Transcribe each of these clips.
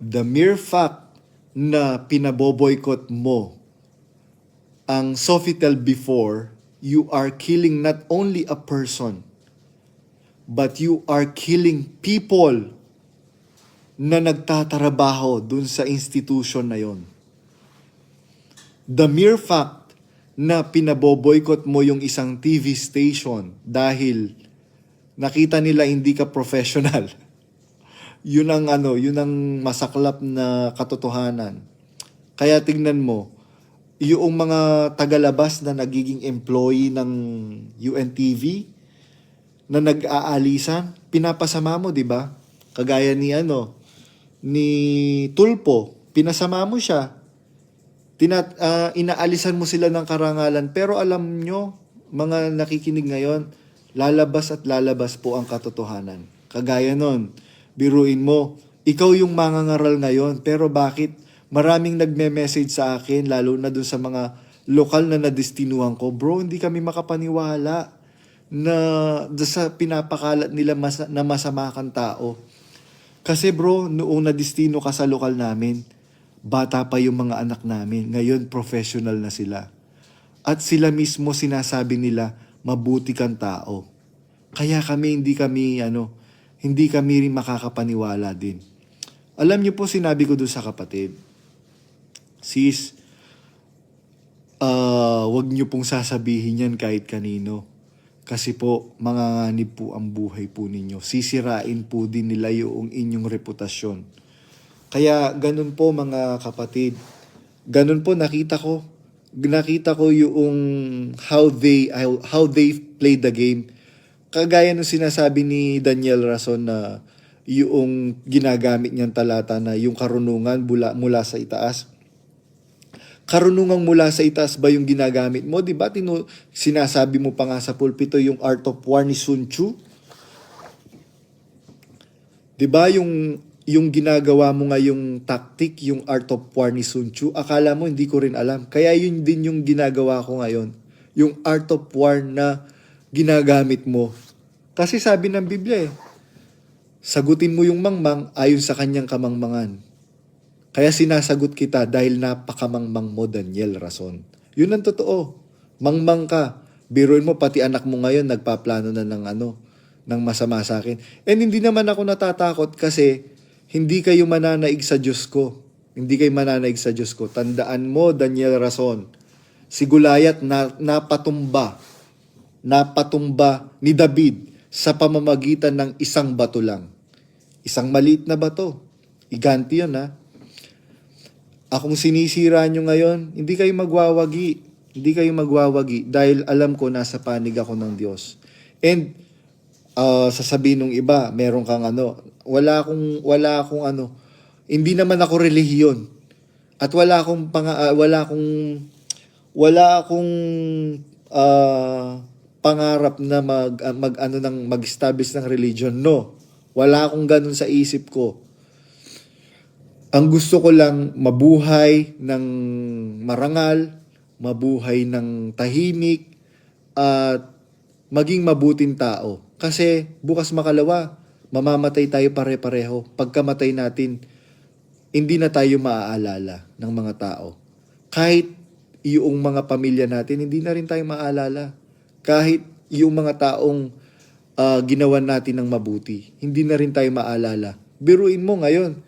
the mere fact na pinaboboykot mo ang Sofitel before, you are killing not only a person, but you are killing people na nagtatrabaho dun sa institution na yon. The mere fact na pinaboboykot mo yung isang TV station dahil nakita nila hindi ka professional. yun ang ano, yun ang masaklap na katotohanan. Kaya tignan mo, yung mga tagalabas na nagiging employee ng UNTV na nag-aalisan, pinapasama mo, 'di ba? Kagaya ni ano, ni Tulpo, pinasama mo siya. Tinat, ah, inaalisan mo sila ng karangalan. Pero alam nyo, mga nakikinig ngayon, lalabas at lalabas po ang katotohanan. Kagaya nun, biruin mo, ikaw yung mangangaral ngayon, pero bakit maraming nagme-message sa akin, lalo na dun sa mga lokal na nadestinuhan ko, bro, hindi kami makapaniwala na sa pinapakalat nila mas, na masama kang tao. Kasi bro, noong nadistino ka sa lokal namin, bata pa yung mga anak namin. Ngayon, professional na sila. At sila mismo sinasabi nila, mabuti kang tao. Kaya kami, hindi kami, ano, hindi kami rin makakapaniwala din. Alam niyo po, sinabi ko doon sa kapatid, sis, ah, wag niyo pong sasabihin yan kahit kanino. Kasi po, manganganib po ang buhay po ninyo. Sisirain po din nila yung inyong reputasyon. Kaya ganun po mga kapatid. Ganun po nakita ko. Nakita ko yung how they how they play the game. Kagaya ng sinasabi ni Daniel Rason na yung ginagamit niyang talata na yung karunungan mula, mula sa itaas karunungang mula sa itaas ba yung ginagamit mo? Di ba tinu- sinasabi mo pa nga sa pulpito yung art of war ni Sun Tzu? Di ba yung, yung ginagawa mo nga yung tactic, yung art of war ni Sun Tzu? Akala mo hindi ko rin alam. Kaya yun din yung ginagawa ko ngayon. Yung art of war na ginagamit mo. Kasi sabi ng Biblia eh, sagutin mo yung mangmang ayon sa kanyang kamangmangan. Kaya sinasagot kita dahil napakamangmang mo, Daniel Rason. Yun ang totoo. Mangmang ka. Biruin mo, pati anak mo ngayon nagpaplano na ng ano, ng masama sa akin. And hindi naman ako natatakot kasi hindi kayo mananaig sa Diyos ko. Hindi kayo mananaig sa Diyos ko. Tandaan mo, Daniel Rason, si Gulayat na, napatumba, napatumba ni David sa pamamagitan ng isang bato lang. Isang maliit na bato. Iganti yun ha akong sinisira nyo ngayon, hindi kayo magwawagi. Hindi kayo magwawagi dahil alam ko nasa panig ako ng Diyos. And uh, sasabihin ng iba, meron kang ano, wala akong wala akong ano, hindi naman ako relihiyon. At wala akong pang, uh, wala akong wala akong uh, pangarap na mag uh, mag ano nang mag-establish ng religion. No. Wala akong ganun sa isip ko. Ang gusto ko lang mabuhay ng marangal, mabuhay ng tahimik, at maging mabuting tao. Kasi bukas makalawa, mamamatay tayo pare-pareho. Pagkamatay natin, hindi na tayo maaalala ng mga tao. Kahit yung mga pamilya natin, hindi na rin tayo maaalala. Kahit yung mga taong uh, ginawan natin ng mabuti, hindi na rin tayo maalala. Biruin mo ngayon,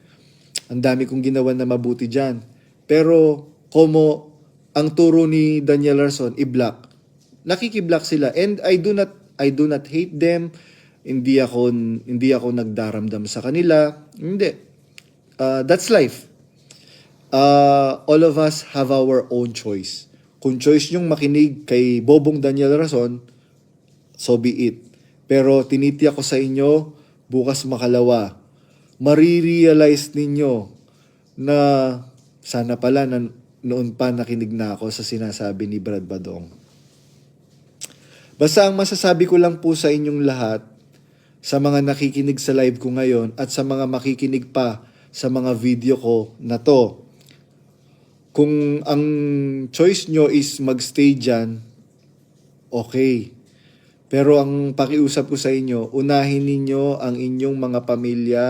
ang dami kong ginawa na mabuti dyan. Pero, como ang turo ni Daniel Larson, i-block. Nakiki-block sila. And I do not, I do not hate them. Hindi ako, hindi ako nagdaramdam sa kanila. Hindi. Uh, that's life. Uh, all of us have our own choice. Kung choice nyong makinig kay Bobong Daniel Rason, so be it. Pero tinitiyak ko sa inyo, bukas makalawa, marirealize ninyo na sana pala na noon pa nakinig na ako sa sinasabi ni Brad Badong. Basta ang masasabi ko lang po sa inyong lahat, sa mga nakikinig sa live ko ngayon at sa mga makikinig pa sa mga video ko na to, kung ang choice nyo is magstay dyan, okay. Pero ang pakiusap ko sa inyo, unahin ninyo ang inyong mga pamilya,